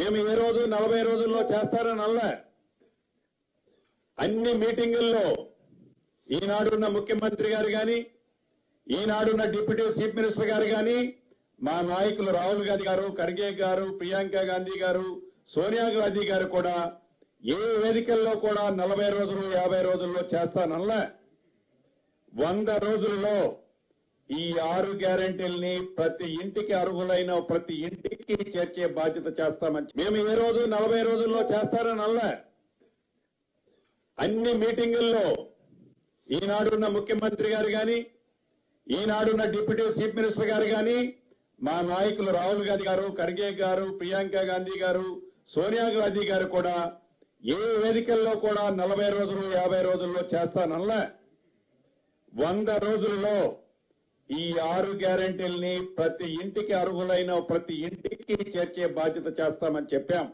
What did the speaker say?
మేము ఏ రోజు నలభై రోజుల్లో చేస్తారని అల్లా అన్ని మీటింగుల్లో ఈనాడున్న ముఖ్యమంత్రి గారు కానీ ఈనాడున్న డిప్యూటీ చీఫ్ మినిస్టర్ గారు కానీ మా నాయకులు రాహుల్ గాంధీ గారు ఖర్గే గారు ప్రియాంక గాంధీ గారు సోనియా గాంధీ గారు కూడా ఏ వేదికల్లో కూడా నలభై రోజులు యాభై రోజుల్లో చేస్తానల్లా వంద రోజుల్లో ఈ ఆరు గ్యారంటీల్ని ప్రతి ఇంటికి అర్హులైన ప్రతి ఇంటికి చేర్చే బాధ్యత చేస్తామని మేము ఏ రోజు నలభై రోజుల్లో చేస్తారని అల్లా అన్ని మీటింగుల్లో ఈనాడున్న ముఖ్యమంత్రి గారు గాని ఈనాడున్న డిప్యూటీ చీఫ్ మినిస్టర్ గారు గాని మా నాయకులు రాహుల్ గాంధీ గారు ఖర్గే గారు ప్రియాంక గాంధీ గారు సోనియా గాంధీ గారు కూడా ఏ వేదికల్లో కూడా నలభై రోజులు యాభై రోజుల్లో చేస్తానల్లా వంద రోజుల్లో ఈ ఆరు గ్యారంటీల్ని ప్రతి ఇంటికి అర్హులైన ప్రతి ఇంటికి చేర్చే బాధ్యత చేస్తామని చెప్పాం.